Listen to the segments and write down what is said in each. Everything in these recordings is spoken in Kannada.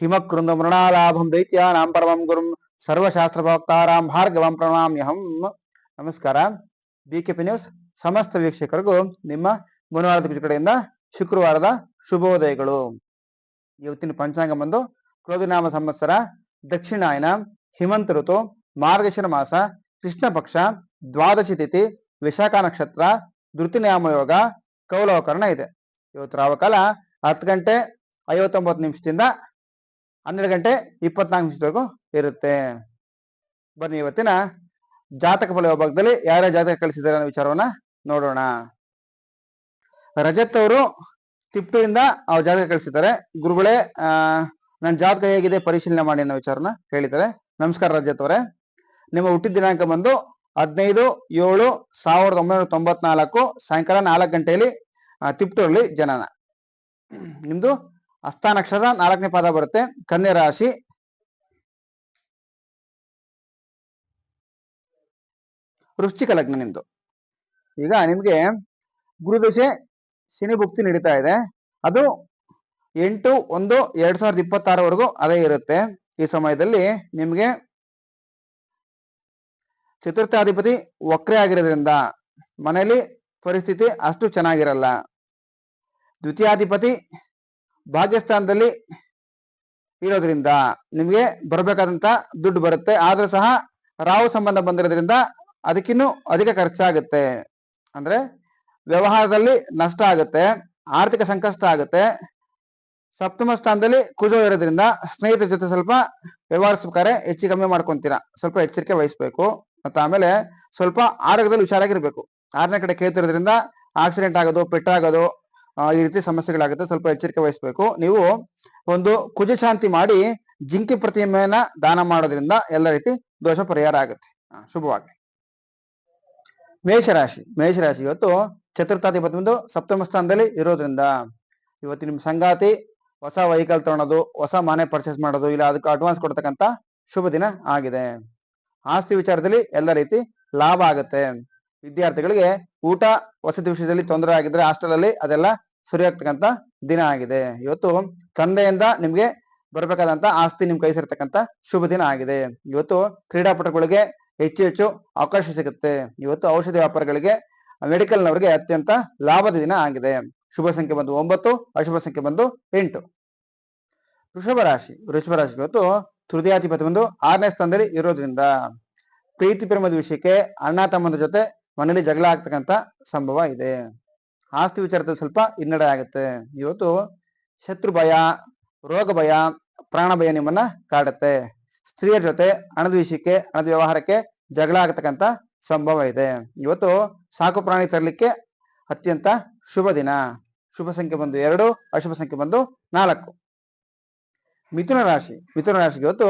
ಹಿಮಕೃಂದ ಮೃಣಾಲಾಭಂ ದೈತ್ಯಾನಾಂ ಪರಮಂ ಗುರುಂ ಸರ್ವಶಾಸ್ತ್ರ ಭಕ್ತಾರಾಂ ಭಾರ್ಗವಂ ಪ್ರಣಾಮ್ಯಹಂ ನಮಸ್ಕಾರ ಬಿ ಕೆ ಪಿ ನ್ಯೂಸ್ ಸಮಸ್ತ ವೀಕ್ಷಕರಿಗೂ ನಿಮ್ಮ ಮನೋವಾರದ ಕಡೆಯಿಂದ ಶುಕ್ರವಾರದ ಶುಭೋದಯಗಳು. ಇವತ್ತಿನ ಪಂಚಾಂಗ ಬಂದು ಕ್ರೋಧಿನಾಮ ಸಂವತ್ಸರ, ದಕ್ಷಿಣಾಯನ, ಹಿಮಂತ ಋತು, ಮಾರ್ಗಶಿರ ಮಾಸ, ಕೃಷ್ಣ ಪಕ್ಷ, ದ್ವಾದಶಿ ತಿಥಿ, ವಿಶಾಖ ನಕ್ಷತ್ರ ಧೃತಿನಾಮ ಯೋಗ, ಕೌಲವಕರಣ ಇದೆ. ಇವತ್ತು ರಾವಕಾಲ ಹತ್ತು ಗಂಟೆ ಐವತ್ತೊಂಬತ್ತು ನಿಮಿಷದಿಂದ ಹನ್ನೆರಡು ಗಂಟೆ ಇಪ್ಪತ್ನಾಲ್ಕು ನಿಮಿಷದವರೆಗೂ ಇರುತ್ತೆ. ಬನ್ನಿ ಇವತ್ತಿನ ಜಾತಕ ಫಲ ವಿಭಾಗದಲ್ಲಿ ಯಾರ ಜಾತಕ ಕಳಿಸಿದ್ದಾರೆ ಅನ್ನೋ ವಿಚಾರವನ್ನ ನೋಡೋಣ. ರಜತ್ ಅವರು ತಿಪ್ಟೂರಿಂದ ಅವ್ರ ಜಾತಕ ಕಳಿಸಿದ್ದಾರೆ ಗುರುಗಳೇ ನನ್ನ ಜಾತಕ ಹೇಗಿದೆ, ಪರಿಶೀಲನೆ ಮಾಡಿ ಅನ್ನೋ ವಿಚಾರನ ಹೇಳಿದ್ದಾರೆ. ನಮಸ್ಕಾರ ರಜತ್ ಅವರೇ. ನಿಮ್ಮ ಹುಟ್ಟಿದ ದಿನಾಂಕ ಬಂದು ಹದಿನೈದು, ಏಳು, ಸಾವಿರದ ಒಂಬೈನೂರ ತೊಂಬತ್ನಾಲ್ಕು ಸಾಯಂಕಾಲ ನಾಲ್ಕು ಗಂಟೆಯಲ್ಲಿ ತಿಪ್ಟೂರಲ್ಲಿ ಜನನ. ನಿಮ್ದು? ಹಸ್ತ ನಕ್ಷತ್ರ ನಾಲ್ಕನೇ ಪಾದ ಬರುತ್ತೆ. ಕನ್ಯಾ ರಾಶಿ. ವೃಶ್ಚಿಕ ಲಗ್ನ ನಿಮ್ದು. ಈಗ ನಿಮ್ಗೆ ಗುರುದಶೆ ಶನಿ ಭುಕ್ತಿ ನಡೀತಾ ಇದೆ. ಅದು ಎಂಟು, ಒಂದು, ಎರಡ್ ಸಾವಿರದ ಇಪ್ಪತ್ತಾರವರೆಗೂ ಅದೇ ಇರುತ್ತೆ. ಈ ಸಮಯದಲ್ಲಿ ನಿಮ್ಗೆ ಚತುರ್ಥಾಧಿಪತಿ ವಕ್ರೆ ಆಗಿರೋದ್ರಿಂದ ಮನೆಯಲ್ಲಿ ಪರಿಸ್ಥಿತಿ ಅಷ್ಟು ಚೆನ್ನಾಗಿರಲ್ಲ. ದ್ವಿತೀಯಾಧಿಪತಿ ಭಾಗ್ಯಸ್ಥಾನದಲ್ಲಿ ಇರೋದ್ರಿಂದ ನಿಮಗೆ ಬರಬೇಕಾದಂತ ದುಡ್ಡು ಬರುತ್ತೆ. ಆದ್ರೂ ಸಹ ರಾಹು ಸಂಬಂಧ ಬಂದಿರೋದ್ರಿಂದ ಅದಕ್ಕಿನ್ನೂ ಅಧಿಕ ಖರ್ಚಾಗುತ್ತೆ. ಅಂದ್ರೆ ವ್ಯವಹಾರದಲ್ಲಿ ನಷ್ಟ ಆಗುತ್ತೆ, ಆರ್ಥಿಕ ಸಂಕಷ್ಟ ಆಗುತ್ತೆ. ಸಪ್ತಮ ಸ್ಥಾನದಲ್ಲಿ ಕುಜ ಇರೋದ್ರಿಂದ ಸ್ನೇಹಿತರ ಜೊತೆ ಸ್ವಲ್ಪ ವ್ಯವಹರಿಸ್ಬೇಕಾದ್ರೆ ಹೆಚ್ಚು ಕಮ್ಮಿ ಮಾಡ್ಕೊಂತೀರಾ. ಸ್ವಲ್ಪ ಎಚ್ಚರಿಕೆ ವಹಿಸ್ಬೇಕು. ಮತ್ತೆ ಆಮೇಲೆ ಸ್ವಲ್ಪ ಆರೋಗ್ಯದಲ್ಲಿ ಹುಷಾರಾಗಿರ್ಬೇಕು. ಆರನೇ ಕಡೆ ಕೇಳ್ತಿರೋದ್ರಿಂದ ಆಕ್ಸಿಡೆಂಟ್ ಆಗೋದು, ಪೆಟ್ಟಾಗೋದು ಈ ರೀತಿ ಸಮಸ್ಯೆಗಳಾಗುತ್ತೆ. ಸ್ವಲ್ಪ ಎಚ್ಚರಿಕೆ ವಹಿಸ್ಬೇಕು. ನೀವು ಒಂದು ಕುಜ ಶಾಂತಿ ಮಾಡಿ ಜಿಂಕೆ ಪ್ರತಿಮೆಯನ್ನ ದಾನ ಮಾಡೋದ್ರಿಂದ ಎಲ್ಲ ರೀತಿ ದೋಷ ಪರಿಹಾರ ಆಗುತ್ತೆ. ಶುಭವಾಗಲಿ. ಶುಭವಾಗಿ ಮೇಷರಾಶಿ. ಮೇಷರಾಶಿ ಇವತ್ತು ಚತುರ್ಥಾಧಿಪತಿ ಬಂದು ಸಪ್ತಮ ಸ್ಥಾನದಲ್ಲಿ ಇರೋದ್ರಿಂದ ಇವತ್ತು ನಿಮ್ ಸಂಗಾತಿ ಹೊಸ ವೆಹಿಕಲ್ ತಗೊಳೋದು, ಹೊಸ ಮನೆ ಪರ್ಚೇಸ್ ಮಾಡೋದು, ಇಲ್ಲ ಅದಕ್ಕೆ ಅಡ್ವಾನ್ಸ್ ಕೊಡ್ತಕ್ಕಂತ ಶುಭ ದಿನ ಆಗಿದೆ. ಆಸ್ತಿ ವಿಚಾರದಲ್ಲಿ ಎಲ್ಲ ರೀತಿ ಲಾಭ ಆಗುತ್ತೆ. ವಿದ್ಯಾರ್ಥಿಗಳಿಗೆ ಊಟ, ವಸತಿ ವಿಷಯದಲ್ಲಿ ತೊಂದರೆ ಆಗಿದ್ರೆ ಹಾಸ್ಟೆಲ್ ಅಲ್ಲಿ ಅದೆಲ್ಲ ಸರಿ ಆಗ್ತಕ್ಕಂತ ದಿನ ಆಗಿದೆ. ಇವತ್ತು ತಂದೆಯಿಂದ ನಿಮ್ಗೆ ಬರಬೇಕಾದಂತ ಆಸ್ತಿ ನಿಮ್ ಕೈ ಸೇರ್ತಕ್ಕಂತ ಶುಭ ದಿನ ಆಗಿದೆ. ಇವತ್ತು ಕ್ರೀಡಾಪಟುಗಳಿಗೆ ಹೆಚ್ಚು ಹೆಚ್ಚು ಅವಕಾಶ ಸಿಗುತ್ತೆ. ಇವತ್ತು ಔಷಧಿ ವ್ಯಾಪಾರಗಳಿಗೆ ಮೆಡಿಕಲ್ ನವರಿಗೆ ಅತ್ಯಂತ ಲಾಭದ ದಿನ ಆಗಿದೆ. ಶುಭ ಸಂಖ್ಯೆ ಬಂದು ಒಂಬತ್ತು, ಅಶುಭ ಸಂಖ್ಯೆ ಬಂದು ಎಂಟು. ವೃಷಭ ರಾಶಿ ವೃಷಭ ರಾಶಿ ಇವತ್ತು ತೃತೀಯಾಧಿಪತಿ ಬಂದು ಆರನೇ ಸ್ಥಾನದಲ್ಲಿ ಇರೋದ್ರಿಂದ, ಪ್ರೀತಿ, ಪ್ರೇಮದ ವಿಷಯಕ್ಕೆ ಅಣ್ಣ ತಮ್ಮನ ಜೊತೆ ಮನೇಲಿ ಜಗಳ ಆಗ್ತಕ್ಕಂಥ ಸಂಭವ ಇದೆ. ಆಸ್ತಿ ವಿಚಾರದಲ್ಲಿ ಸ್ವಲ್ಪ ಹಿನ್ನಡೆ ಆಗುತ್ತೆ. ಇವತ್ತು ಶತ್ರು ಭಯ, ರೋಗ ಭಯ, ಪ್ರಾಣ ಭಯ ನಿಮ್ಮನ್ನ ಕಾಡುತ್ತೆ. ಸ್ತ್ರೀಯರ ಜೊತೆ ಹಣದ ವಿಷಯಕ್ಕೆ, ಹಣದ ವ್ಯವಹಾರಕ್ಕೆ ಜಗಳ ಆಗತಕ್ಕಂತ ಸಂಭವ ಇದೆ. ಇವತ್ತು ಸಾಕು ಪ್ರಾಣಿ ತರಲಿಕ್ಕೆ ಅತ್ಯಂತ ಶುಭ ದಿನ. ಶುಭ ಸಂಖ್ಯೆ ಬಂದು ಎರಡು, ಅಶುಭ ಸಂಖ್ಯೆ ಬಂದು ನಾಲ್ಕು. ಮಿಥುನ ರಾಶಿ, ಮಿಥುನ ರಾಶಿಗೆ ಇವತ್ತು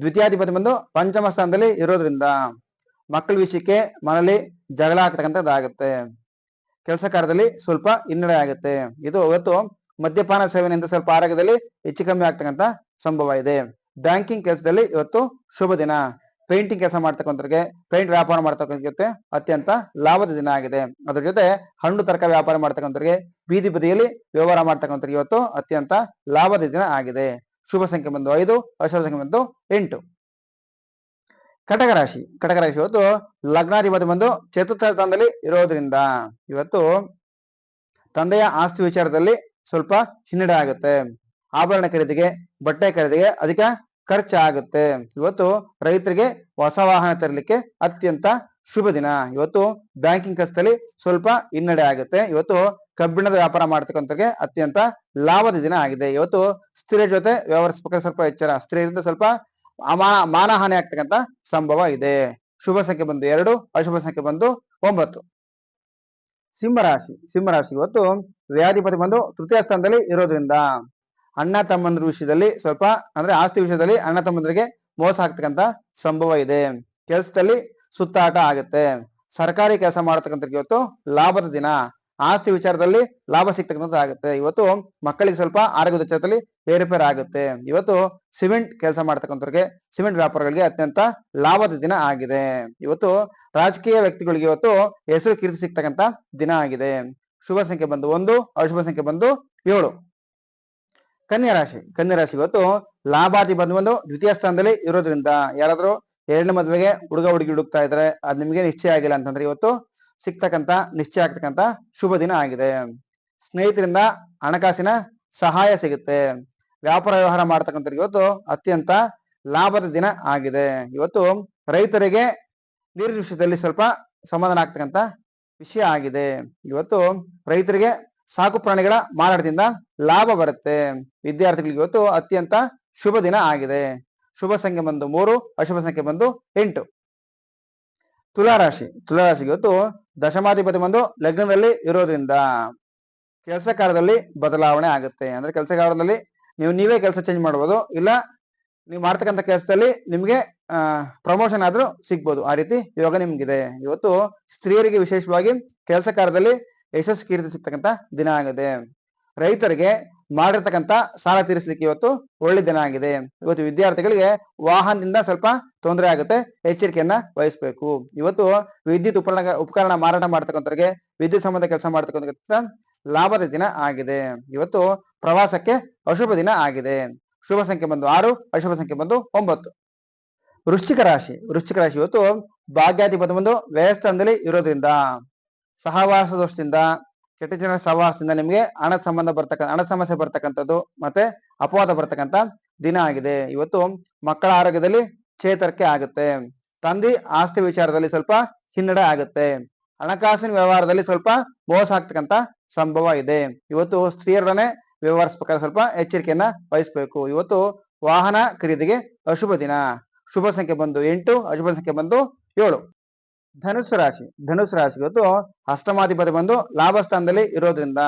ದ್ವಿತೀಯಾಧಿಪತಿ ಬಂದು ಪಂಚಮ ಸ್ಥಾನದಲ್ಲಿ ಇರೋದ್ರಿಂದ ಮಕ್ಕಳ ವಿಷಯಕ್ಕೆ ಮನೇಲಿ ಜಗಳ ಆಗ್ತಕ್ಕಂಥದ್ದಾಗುತ್ತೆ ಕೆಲಸ ಕಾರ್ಯದಲ್ಲಿ ಸ್ವಲ್ಪ ಹಿನ್ನಡೆ ಆಗುತ್ತೆ. ಇದು ಇವತ್ತು ಮದ್ಯಪಾನ ಸೇವನೆಯಿಂದ ಸ್ವಲ್ಪ ಆರೋಗ್ಯದಲ್ಲಿ ಹೆಚ್ಚು ಕಮ್ಮಿ ಆಗ್ತಕ್ಕಂಥ ಸಂಭವ ಇದೆ. ಬ್ಯಾಂಕಿಂಗ್ ಕೆಲಸದಲ್ಲಿ ಇವತ್ತು ಶುಭ ದಿನ. ಪೇಂಟಿಂಗ್ ಕೆಲಸ ಮಾಡ್ತಕ್ಕಂಥವ್ರಿಗೆ, ಪೇಂಟ್ ವ್ಯಾಪಾರ ಮಾಡ್ತಕ್ಕಂಥ ಅತ್ಯಂತ ಲಾಭದ ದಿನ ಆಗಿದೆ. ಅದ್ರ ಜೊತೆ ಹಣ್ಣು ತರಕಾರಿ ವ್ಯಾಪಾರ ಮಾಡ್ತಕ್ಕಂಥವ್ರಿಗೆ, ಬೀದಿ ಬದಿಯಲ್ಲಿ ವ್ಯವಹಾರ ಮಾಡ್ತಕ್ಕಂಥವ್ರಿಗೆ ಇವತ್ತು ಅತ್ಯಂತ ಲಾಭದ ದಿನ ಆಗಿದೆ. ಶುಭ ಸಂಖ್ಯೆ ಬಂದು ಐದು, ಅಶುಭ ಸಂಖ್ಯೆ ಬಂದು ಎಂಟು. ಕಟಕ ರಾಶಿ ಕಟಕ ರಾಶಿ ಇವತ್ತು ಲಗ್ನಾಧಿಪತಿ ಬಂದು ಚತುರ್ಥ ಸ್ಥಾನದಲ್ಲಿ ಇರೋದ್ರಿಂದ ಇವತ್ತು ತಂದೆಯ ಆಸ್ತಿ ವಿಚಾರದಲ್ಲಿ ಸ್ವಲ್ಪ ಹಿನ್ನಡೆ ಆಗುತ್ತೆ. ಆಭರಣ ಖರೀದಿಗೆ, ಬಟ್ಟೆ ಖರೀದಿಗೆ ಅಧಿಕ ಖರ್ಚಾಗುತ್ತೆ. ಇವತ್ತು ರೈತರಿಗೆ ಹೊಸ ವಾಹನ ತರಲಿಕ್ಕೆ ಅತ್ಯಂತ ಶುಭ ದಿನ. ಇವತ್ತು ಬ್ಯಾಂಕಿಂಗ್ ಕಸದಲ್ಲಿ ಸ್ವಲ್ಪ ಹಿನ್ನಡೆ ಆಗುತ್ತೆ. ಇವತ್ತು ಕಬ್ಬಿಣದ ವ್ಯಾಪಾರ ಮಾಡ್ತಕ್ಕಂಥವ್ರಿಗೆ ಅತ್ಯಂತ ಲಾಭದ ದಿನ ಆಗಿದೆ. ಇವತ್ತು ಸ್ತ್ರೀಯ ಜೊತೆ ವ್ಯವಹರಿಸಬೇಕಾದ್ರೆ ಸ್ವಲ್ಪ ಎಚ್ಚರ. ಸ್ತ್ರೀಯರಿಂದ ಸ್ವಲ್ಪ ಅಮಾನ ಮಾನಹಾನಿ ಆಗ್ತಕ್ಕಂತ ಸಂಭವ ಇದೆ. ಶುಭ ಸಂಖ್ಯೆ ಬಂದು ಎರಡು, ಅಶುಭ ಸಂಖ್ಯೆ ಬಂದು ಒಂಬತ್ತು. ಸಿಂಹರಾಶಿ ಸಿಂಹರಾಶಿ ಇವತ್ತು ವ್ಯಾಧಿಪತಿ ಬಂದು ತೃತೀಯ ಸ್ಥಾನದಲ್ಲಿ ಇರೋದ್ರಿಂದ ಅಣ್ಣ ತಮ್ಮಂದ್ರ ವಿಷಯದಲ್ಲಿ ಸ್ವಲ್ಪ ಅಂದ್ರೆ ಆಸ್ತಿ ವಿಷಯದಲ್ಲಿ ಅಣ್ಣ ತಮ್ಮಂದ್ರಿಗೆ ಮೋಸ ಆಗ್ತಕ್ಕಂತ ಸಂಭವ ಇದೆ. ಕೆಲಸದಲ್ಲಿ ಸುತ್ತಾಟ ಆಗುತ್ತೆ. ಸರ್ಕಾರಿ ಕೆಲಸ ಮಾಡತಕ್ಕಂಥವ್ರಿಗೆ ಇವತ್ತು ಲಾಭದ ದಿನ. ಆಸ್ತಿ ವಿಚಾರದಲ್ಲಿ ಲಾಭ ಸಿಗ್ತಕ್ಕಂಥದ್ದು ಆಗುತ್ತೆ ಇವತ್ತು ಮಕ್ಕಳಿಗೆ ಸ್ವಲ್ಪ ಆರೋಗ್ಯದ ವಿಚಾರದಲ್ಲಿ ಏರುಪೇರು ಆಗುತ್ತೆ. ಇವತ್ತು ಸಿಮೆಂಟ್ ಕೆಲಸ ಮಾಡ್ತಕ್ಕಂಥವ್ರಿಗೆ ಸಿಮೆಂಟ್ ವ್ಯಾಪಾರಗಳಿಗೆ ಅತ್ಯಂತ ಲಾಭದ ದಿನ ಆಗಿದೆ. ಇವತ್ತು ರಾಜಕೀಯ ವ್ಯಕ್ತಿಗಳಿಗೆ ಇವತ್ತು ಹೆಸರು ಕೀರ್ತಿ ಸಿಗ್ತಕ್ಕಂತ ದಿನ ಆಗಿದೆ. ಶುಭ ಸಂಖ್ಯೆ ಬಂದು ಒಂದು, ಅಶುಭ ಸಂಖ್ಯೆ ಬಂದು ಏಳು. ಕನ್ಯಾ ರಾಶಿ ಕನ್ಯಾ ರಾಶಿ ಇವತ್ತು ಲಾಭಾದಿ ಬಂದು ಬಂದು ದ್ವಿತೀಯ ಸ್ಥಾನದಲ್ಲಿ ಇರೋದ್ರಿಂದ ಯಾರಾದರೂ ಎರಡನೇ ಮದುವೆಗೆ ಹುಡುಗ ಹುಡುಗಿ ಹುಡುಕ್ತಾ ಇದ್ರೆ ಅದು ನಿಮಗೆ ನಿಶ್ಚಯ ಆಗಿಲ್ಲ ಅಂತಂದ್ರೆ ಇವತ್ತು ಸಿಗ್ತಕ್ಕಂತ ನಿಶ್ಚಯ ಆಗ್ತಕ್ಕಂತ ಶುಭ ದಿನ ಆಗಿದೆ. ಸ್ನೇಹಿತರಿಂದ ಹಣಕಾಸಿನ ಸಹಾಯ ಸಿಗುತ್ತೆ. ವ್ಯಾಪಾರ ವ್ಯವಹಾರ ಮಾಡ್ತಕ್ಕಂಥ ಇವತ್ತು ಅತ್ಯಂತ ಲಾಭದ ದಿನ ಆಗಿದೆ. ಇವತ್ತು ರೈತರಿಗೆ ನೀರಿನ ಸ್ವಲ್ಪ ಸಮಾಧಾನ ಆಗ್ತಕ್ಕಂಥ ವಿಷಯ ಆಗಿದೆ. ಇವತ್ತು ರೈತರಿಗೆ ಸಾಕು ಪ್ರಾಣಿಗಳ ಮಾರಾಟದಿಂದ ಲಾಭ ಬರುತ್ತೆ. ವಿದ್ಯಾರ್ಥಿಗಳಿಗೆ ಇವತ್ತು ಅತ್ಯಂತ ಶುಭ ದಿನ ಆಗಿದೆ. ಶುಭ ಸಂಖ್ಯೆ ಬಂದು ಮೂರು, ಅಶುಭ ಸಂಖ್ಯೆ ಬಂದು ಎಂಟು. ತುಲಾರಾಶಿ ತುಲಾರಾಶಿಗೆ ಇವತ್ತು ದಶಮಾಧಿಪತಿ ಬಂದು ಲಗ್ನದಲ್ಲಿ ಇರೋದ್ರಿಂದ ಕೆಲಸ ಕಾರ್ಯದಲ್ಲಿ ಬದಲಾವಣೆ ಆಗುತ್ತೆ. ಅಂದ್ರೆ ಕೆಲಸ ಕಾರ್ಯದಲ್ಲಿ ನೀವು ನೀವೇ ಕೆಲಸ ಚೇಂಜ್ ಮಾಡ್ಬೋದು, ಇಲ್ಲ ನೀವು ಮಾಡ್ತಕ್ಕಂಥ ಕೆಲಸದಲ್ಲಿ ನಿಮಗೆ ಪ್ರಮೋಷನ್ ಆದ್ರೂ ಸಿಗ್ಬೋದು. ಆ ರೀತಿ ಯೋಗ ನಿಮ್ಗಿದೆ. ಇವತ್ತು ಸ್ತ್ರೀಯರಿಗೆ ವಿಶೇಷವಾಗಿ ಕೆಲಸ ಕಾರ್ಯದಲ್ಲಿ ಯಶಸ್ಸು ಕೀರ್ತಿ ಸಿಗ್ತಕ್ಕಂಥ ದಿನ ಆಗಿದೆ. ರೈತರಿಗೆ ಮಾಡಿರ್ತಕ್ಕಂಥ ಸಾಲ ತೀರಿಸಲಿಕ್ಕೆ ಇವತ್ತು ಒಳ್ಳೆ ದಿನ ಆಗಿದೆ. ಇವತ್ತು ವಿದ್ಯಾರ್ಥಿಗಳಿಗೆ ವಾಹನದಿಂದ ಸ್ವಲ್ಪ ತೊಂದರೆ ಆಗುತ್ತೆ, ಎಚ್ಚರಿಕೆಯನ್ನ ವಹಿಸಬೇಕು. ಇವತ್ತು ವಿದ್ಯುತ್ ಉಪಕರಣ ಉಪಕರಣ ಮಾರಾಟ ಮಾಡ್ತಕ್ಕಂಥವ್ರಿಗೆ ವಿದ್ಯುತ್ ಸಂಬಂಧ ಕೆಲಸ ಮಾಡ್ತಕ್ಕಂಥ ಲಾಭದ ದಿನ ಆಗಿದೆ. ಇವತ್ತು ಪ್ರವಾಸಕ್ಕೆ ಅಶುಭ ದಿನ ಆಗಿದೆ. ಶುಭ ಸಂಖ್ಯೆ ಬಂದು ಆರು, ಅಶುಭ ಸಂಖ್ಯೆ ಬಂದು ಒಂಬತ್ತು. ವೃಶ್ಚಿಕ ರಾಶಿ ವೃಶ್ಚಿಕ ರಾಶಿ ಇವತ್ತು ಭಾಗ್ಯಾಧಿಪತಿ ಬಂದು ವ್ಯಯಸ್ಥಾನದಲ್ಲಿ ಇರೋದ್ರಿಂದ, ಸಹವಾಸ ದೋಷದಿಂದ, ಕೆಟ್ಟ ಜನರ ಸಹವಾಸದಿಂದ ನಿಮಗೆ ಹಣದ ಸಂಬಂಧ ಬರ್ತಕ್ಕಂಥ ಹಣ ಸಮಸ್ಯೆ ಬರ್ತಕ್ಕಂಥದ್ದು ಮತ್ತೆ ಅಪವಾದ ಬರ್ತಕ್ಕಂಥ ದಿನ ಆಗಿದೆ. ಇವತ್ತು ಮಕ್ಕಳ ಆರೋಗ್ಯದಲ್ಲಿ ಚೇತರಿಕೆ ಆಗುತ್ತೆ. ತಂದೆ ಆಸ್ತಿ ವಿಚಾರದಲ್ಲಿ ಸ್ವಲ್ಪ ಹಿನ್ನಡೆ ಆಗುತ್ತೆ. ಹಣಕಾಸಿನ ವ್ಯವಹಾರದಲ್ಲಿ ಸ್ವಲ್ಪ ಮೋಸ ಆಗ್ತಕ್ಕಂತ ಸಂಭವ ಇದೆ. ಇವತ್ತು ಸ್ತ್ರೀಯರೊಡನೆ ವ್ಯವಹರಿಸಬೇಕಾದ್ರೆ ಸ್ವಲ್ಪ ಎಚ್ಚರಿಕೆಯನ್ನ ವಹಿಸ್ಬೇಕು. ಇವತ್ತು ವಾಹನ ಖರೀದಿಗೆ ಅಶುಭ ದಿನ. ಶುಭ ಸಂಖ್ಯೆ ಬಂದು ಎಂಟು, ಅಶುಭ ಸಂಖ್ಯೆ ಬಂದು ಏಳು. ಧನುಸು ರಾಶಿ. ಧನುಸು ರಾಶಿ ಇವತ್ತು ಅಷ್ಟಮಾಧಿಪತಿ ಬಂದು ಲಾಭ ಸ್ಥಾನದಲ್ಲಿ ಇರೋದ್ರಿಂದ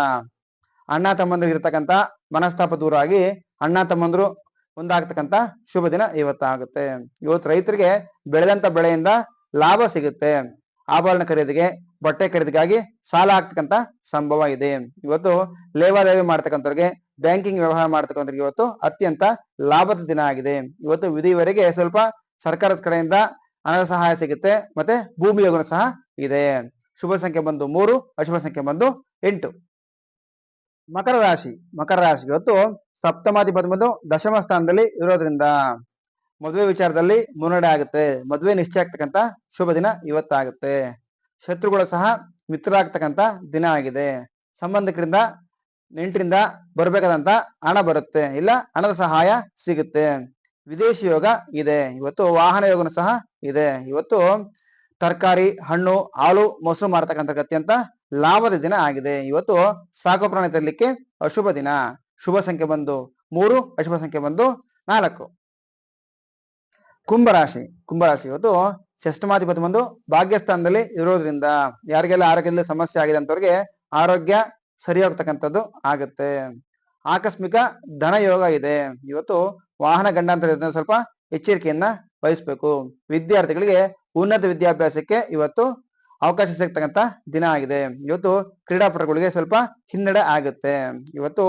ಅಣ್ಣ ತಮ್ಮಂದಿರಿಗೆ ಇರತಕ್ಕಂತ ಮನಸ್ತಾಪ ದೂರ ಆಗಿ ಅಣ್ಣ ತಮ್ಮಂದ್ರು ಒಂದಾಗ್ತಕ್ಕಂತ ಶುಭ ದಿನ ಇವತ್ತಾಗುತ್ತೆ. ಇವತ್ತು ರೈತರಿಗೆ ಬೆಳೆದಂತ ಬೆಳೆಯಿಂದ ಲಾಭ ಸಿಗುತ್ತೆ. ಆಭರಣ ಖರೀದಿಗೆ, ಬಟ್ಟೆ ಖರೀದಿಗಾಗಿ ಸಾಲ ಆಗ್ತಕ್ಕಂತ ಸಂಭವ ಇದೆ. ಇವತ್ತು ಲೇವಾದೇವಿ ಮಾಡ್ತಕ್ಕಂಥವ್ರಿಗೆ, ಬ್ಯಾಂಕಿಂಗ್ ವ್ಯವಹಾರ ಮಾಡ್ತಕ್ಕಂಥವ್ರಿಗೆ ಇವತ್ತು ಅತ್ಯಂತ ಲಾಭದ ದಿನ ಆಗಿದೆ. ಇವತ್ತು ವಿಧಿವರೆಗೆ ಸ್ವಲ್ಪ ಸರ್ಕಾರದ ಕಡೆಯಿಂದ ಹಣದ ಸಹಾಯ ಸಿಗುತ್ತೆ ಮತ್ತೆ ಭೂಮಿ ಯೋಗನ ಸಹ ಇದೆ. ಶುಭ ಸಂಖ್ಯೆ ಬಂದು ಮೂರು, ಅಶುಭ ಸಂಖ್ಯೆ ಬಂದು ಎಂಟು. ಮಕರ ರಾಶಿ ಮಕರ ರಾಶಿ ಇವತ್ತು ಸಪ್ತಮಾಧಿಪತಿ ಬಂದು ದಶಮ ಸ್ಥಾನದಲ್ಲಿ ಇರೋದ್ರಿಂದ ಮದುವೆ ವಿಚಾರದಲ್ಲಿ ಮುನ್ನಡೆ ಆಗುತ್ತೆ. ಮದುವೆ ನಿಶ್ಚಯ ಆಗ್ತಕ್ಕಂತ ಶುಭ ದಿನ ಇವತ್ತಾಗುತ್ತೆ. ಶತ್ರುಗಳು ಸಹ ಮಿತ್ರರಾಗ್ತಕ್ಕಂತ ದಿನ ಆಗಿದೆ. ಸಂಬಂಧಿಕರಿಂದ, ನೆಂಟರಿಂದ ಬರಬೇಕಾದಂತ ಹಣ ಬರುತ್ತೆ. ಇಲ್ಲ, ಹಣದ ಸಹಾಯ ಸಿಗುತ್ತೆ. ವಿದೇಶಿ ಯೋಗ ಇದೆ. ಇವತ್ತು ವಾಹನ ಯೋಗನು ಸಹ ಇದೆ. ಇವತ್ತು ತರಕಾರಿ, ಹಣ್ಣು, ಹಾಲು ಮೊಸರು ಮಾರತಕ್ಕಂಥ ಅತ್ಯಂತ ಲಾಭದ ದಿನ ಆಗಿದೆ. ಇವತ್ತು ಸಾಕು ಪ್ರಾಣಿ ತರಲಿಕ್ಕೆ ಅಶುಭ ದಿನ. ಶುಭ ಸಂಖ್ಯೆ ಬಂದು ಮೂರು, ಅಶುಭ ಸಂಖ್ಯೆ ಬಂದು ನಾಲ್ಕು. ಕುಂಭರಾಶಿ ಕುಂಭರಾಶಿ ಇವತ್ತು ಷಷ್ಟಮಾಧಿಪತಿ ಬಂದು ಭಾಗ್ಯಸ್ಥಾನದಲ್ಲಿ ಇರೋದ್ರಿಂದ ಯಾರಿಗೆಲ್ಲ ಆರೋಗ್ಯದಲ್ಲಿ ಸಮಸ್ಯೆ ಆಗಿದೆ ಅಂತವ್ರಿಗೆ ಆರೋಗ್ಯ ಸರಿ ಹೋಗ್ತಕ್ಕಂಥದ್ದು ಆಗುತ್ತೆ. ಆಕಸ್ಮಿಕ ಧನ ಯೋಗ ಇದೆ. ಇವತ್ತು ವಾಹನ ಗಂಡಾಂತರ ಸ್ವಲ್ಪ ಎಚ್ಚರಿಕೆಯನ್ನ ವಹಿಸ್ಬೇಕು. ವಿದ್ಯಾರ್ಥಿಗಳಿಗೆ ಉನ್ನತ ವಿದ್ಯಾಭ್ಯಾಸಕ್ಕೆ ಇವತ್ತು ಅವಕಾಶ ಸಿಗ್ತಕ್ಕಂಥ ದಿನ ಆಗಿದೆ. ಇವತ್ತು ಕ್ರೀಡಾಪಟುಗಳಿಗೆ ಸ್ವಲ್ಪ ಹಿನ್ನಡೆ ಆಗುತ್ತೆ. ಇವತ್ತು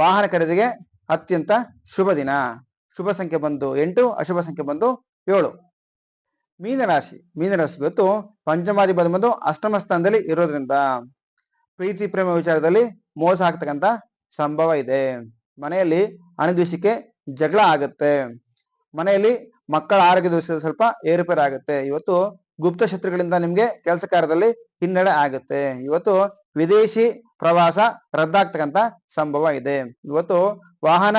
ವಾಹನ ಖರೀದಿಗೆ ಅತ್ಯಂತ ಶುಭ ದಿನ. ಶುಭ ಸಂಖ್ಯೆ ಬಂದು ಎಂಟು, ಅಶುಭ ಸಂಖ್ಯೆ ಬಂದು ಏಳು. ಮೀನರಾಶಿ ಮೀನರಾಶಿ ಇವತ್ತು ಪಂಚಮಾದಿ ಬಂದು ಅಷ್ಟಮ ಸ್ಥಾನದಲ್ಲಿ ಇರೋದ್ರಿಂದ ಪ್ರೀತಿ, ಪ್ರೇಮ ವಿಚಾರದಲ್ಲಿ ಮೋಸ ಆಗ್ತಕ್ಕಂಥ ಸಂಭವ ಇದೆ. ಮನೆಯಲ್ಲಿ ಅನಿರ್ದಿಷ್ಟಕ್ಕೆ ಜಗಳ ಆಗುತ್ತೆ. ಮನೆಯಲ್ಲಿ ಮಕ್ಕಳ ಆರೋಗ್ಯದ ವಿಷಯದಲ್ಲಿ ಸ್ವಲ್ಪ ಏರುಪೇರು ಆಗುತ್ತೆ. ಇವತ್ತು ಗುಪ್ತ ಶತ್ರುಗಳಿಂದ ನಿಮ್ಗೆ ಕೆಲಸ ಕಾರ್ಯದಲ್ಲಿ ಹಿನ್ನಡೆ ಆಗುತ್ತೆ. ಇವತ್ತು ವಿದೇಶಿ ಪ್ರವಾಸ ರದ್ದಾಗ್ತಕ್ಕಂತ ಸಂಭವ ಇದೆ. ಇವತ್ತು ವಾಹನ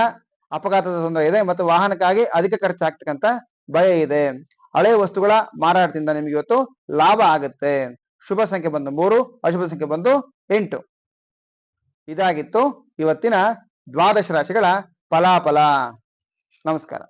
ಅಪಘಾತದ ತೊಂದರೆ ಇದೆ ಮತ್ತು ವಾಹನಕ್ಕಾಗಿ ಅಧಿಕ ಖರ್ಚಾಗ್ತಕ್ಕಂತ ಭಯ ಇದೆ. ಹಳೆ ವಸ್ತುಗಳ ಮಾರಾಟದಿಂದ ನಿಮ್ಗೆ ಇವತ್ತು ಲಾಭ ಆಗುತ್ತೆ. ಶುಭ ಸಂಖ್ಯೆ ಬಂದು ಮೂರು, ಅಶುಭ ಸಂಖ್ಯೆ ಬಂದು ಎಂಟು. ಇದಾಗಿತ್ತು ಇವತ್ತಿನ ದ್ವಾದಶ ರಾಶಿಗಳ ಫಲಾಫಲ. ನಮಸ್ಕಾರ.